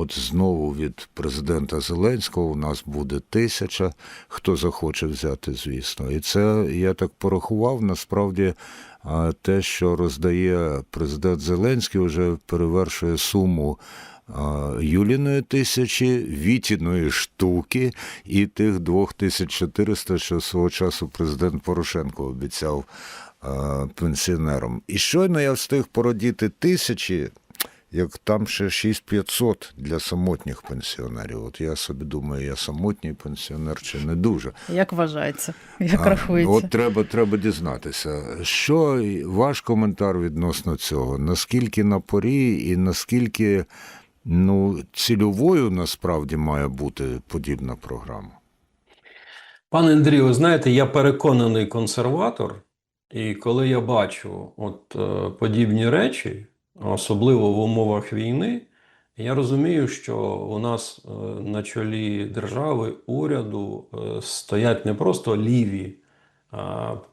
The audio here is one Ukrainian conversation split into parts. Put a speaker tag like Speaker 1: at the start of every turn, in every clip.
Speaker 1: От знову від президента Зеленського у нас буде тисяча, хто захоче взяти, звісно. І це я так порахував. Насправді те, що роздає президент Зеленський, вже перевершує суму. Юліної тисячі, Вітіної штуки і тих 2400, що свого часу президент Порошенко обіцяв а, пенсіонерам. І щойно я встиг породіти тисячі, як там ще 6500 для самотніх пенсіонерів. От я собі думаю, я самотній пенсіонер чи не дуже.
Speaker 2: Як вважається? Як
Speaker 1: А,
Speaker 2: рахується?
Speaker 1: От треба, треба дізнатися. Що ваш коментар відносно цього? Наскільки на порі і наскільки ну, цільовою насправді має бути подібна програма?
Speaker 3: Пане Андрію, ви знаєте, я переконаний консерватор, і коли я бачу от е, подібні речі, особливо в умовах війни, я розумію, що у нас е, на чолі держави, уряду е, стоять не просто ліві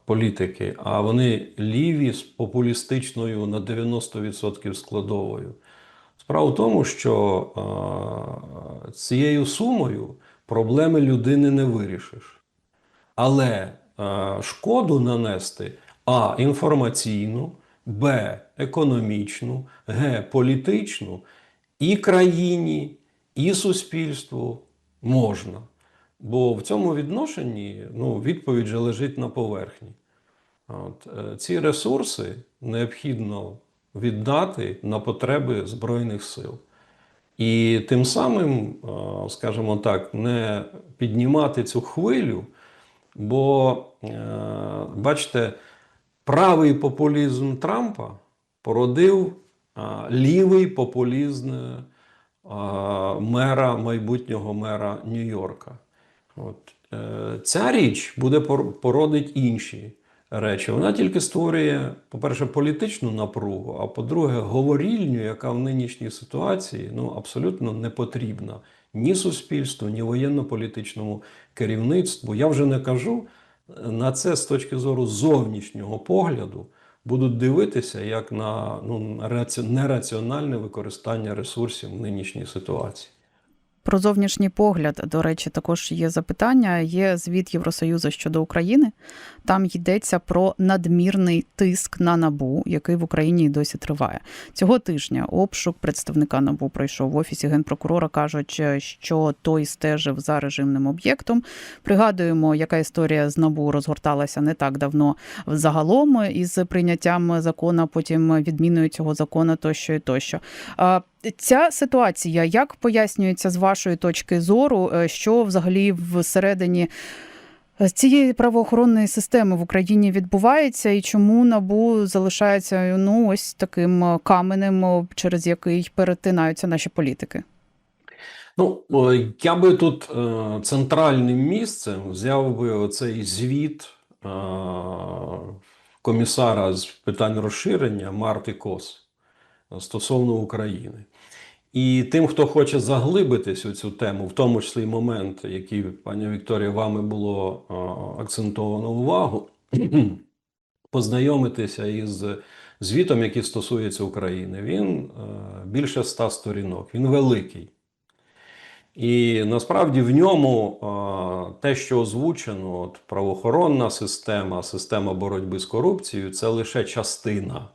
Speaker 3: політики, а вони ліві з популістичною на 90% складовою. Справа в тому, що цією сумою проблеми людини не вирішиш. Але шкоду нанести А. Інформаційну, Б. Економічну, Г. Політичну і країні, і суспільству можна. Бо в цьому відношенні ну, відповідь же лежить на поверхні. От, е, ці ресурси необхідно віддати на потреби Збройних сил. І тим самим, е, скажімо так, не піднімати цю хвилю, бо, е, бачите, правий популізм Трампа породив лівий популізм е, мера, майбутнього мера Нью-Йорка. От, е, ця річ буде пор- породить інші речі. Вона тільки створює, по-перше, політичну напругу, а по-друге, говорільню, яка в нинішній ситуації ну, абсолютно не потрібна ні суспільству, ні воєнно-політичному керівництву. Я вже не кажу на це з точки зору зовнішнього погляду. Будуть дивитися як на ну, нераціональне використання ресурсів в нинішній ситуації.
Speaker 2: Про зовнішній погляд, до речі, також є запитання. Є звіт Євросоюзу щодо України. Там йдеться про надмірний тиск на набу, який в Україні і досі триває. Цього тижня обшук представника набу пройшов в офісі генпрокурора. кажуть, що той стежив за режимним об'єктом. Пригадуємо, яка історія з набу розгорталася не так давно загалом із прийняттям закону, потім відміною цього закону, тощо і тощо. Ця ситуація як пояснюється з вашої точки зору, е, що взагалі всередині цієї правоохоронної системи в Україні відбувається, і чому набу залишається ну ось таким е, каменем, через який перетинаються наші політики?
Speaker 3: Ну, я би тут е, центральним місцем взяв би оцей звіт е, комісара з питань розширення Марти Кос стосовно України. І тим, хто хоче заглибитись у цю тему, в тому числі й момент, який, пані Вікторія, вами було акцентовано увагу, познайомитися із звітом, який стосується України. Він більше ста сторінок, він великий. І насправді в ньому те, що озвучено, от, правоохоронна система, система боротьби з корупцією це лише частина.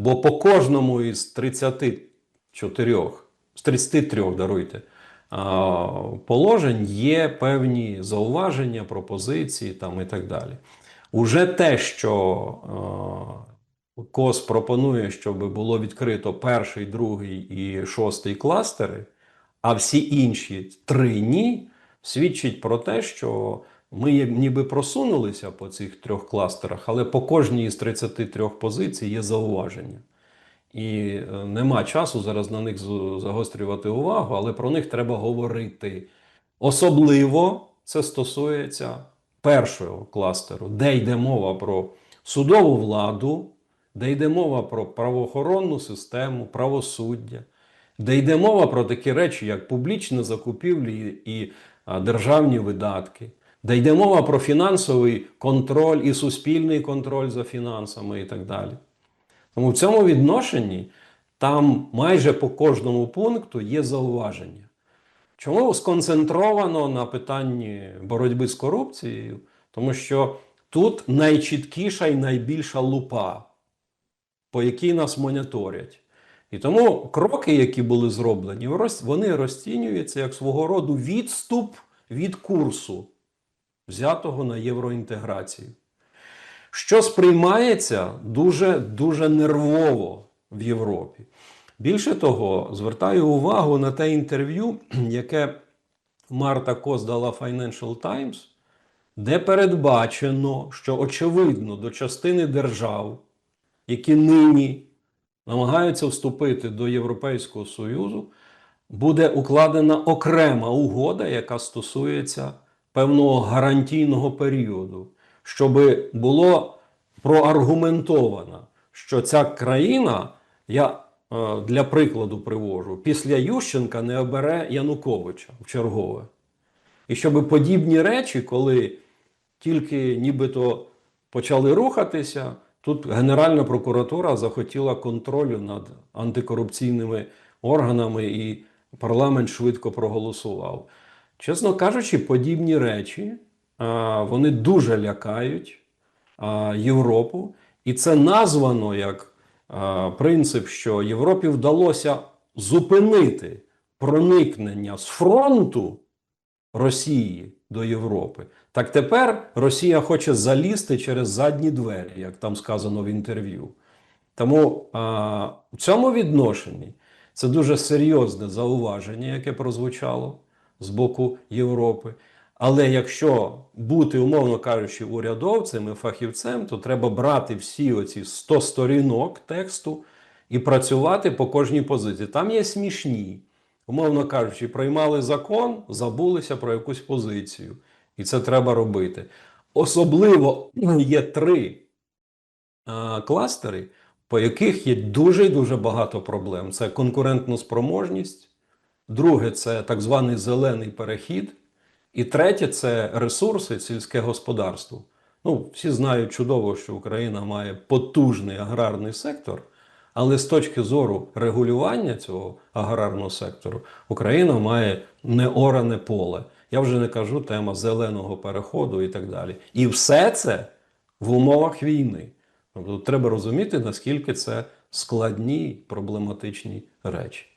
Speaker 3: Бо по кожному із 34, з 33, даруйте, положень є певні зауваження, пропозиції там і так далі. Уже те, що КОС пропонує, щоб було відкрито перший, другий і шостий кластери, а всі інші три ні, свідчить про те, що ми ніби просунулися по цих трьох кластерах, але по кожній із 33 позицій є зауваження. І е, нема часу зараз на них загострювати увагу, але про них треба говорити. Особливо це стосується першого кластеру, де йде мова про судову владу, де йде мова про правоохоронну систему, правосуддя, де йде мова про такі речі, як публічні закупівлі і державні видатки, де йде мова про фінансовий контроль і суспільний контроль за фінансами і так далі. Тому в цьому відношенні там майже по кожному пункту є зауваження. Чому сконцентровано на питанні боротьби з корупцією? Тому що тут найчіткіша і найбільша лупа, по якій нас моніторять. І тому кроки, які були зроблені, вони розцінюються як свого роду відступ від курсу, взятого на євроінтеграцію. Що сприймається дуже дуже нервово в Європі. Більше того, звертаю увагу на те інтерв'ю, яке Марта Кос дала Financial Times, де передбачено, що очевидно до частини держав, які нині намагаються вступити до Європейського Союзу, буде укладена окрема угода, яка стосується певного гарантійного періоду, щоб було проаргументовано, що ця країна, я е, для прикладу привожу, після Ющенка не обере Януковича в чергове. І щоб подібні речі, коли тільки нібито почали рухатися, тут Генеральна прокуратура захотіла контролю над антикорупційними органами, і парламент швидко проголосував. Чесно кажучи, подібні речі вони дуже лякають Європу, і це названо як принцип, що Європі вдалося зупинити проникнення з фронту Росії до Європи. Так тепер Росія хоче залізти через задні двері, як там сказано в інтерв'ю. Тому а, в цьому відношенні це дуже серйозне зауваження, яке прозвучало з боку Європи. Але якщо бути, умовно кажучи, урядовцем і фахівцем, то треба брати всі оці 100 сторінок тексту і працювати по кожній позиції. Там є смішні, умовно кажучи, приймали закон, забулися про якусь позицію. І це треба робити. Особливо є три а, кластери, по яких є дуже дуже багато проблем. Це конкурентна спроможність, друге це так званий зелений перехід, і третє це ресурси, сільське господарство. Ну, всі знають чудово, що Україна має потужний аграрний сектор, але з точки зору регулювання цього аграрного сектору Україна має неоране поле. Я вже не кажу тема зеленого переходу і так далі. І все це в умовах війни. Тобто треба розуміти, наскільки це складні проблематичні речі.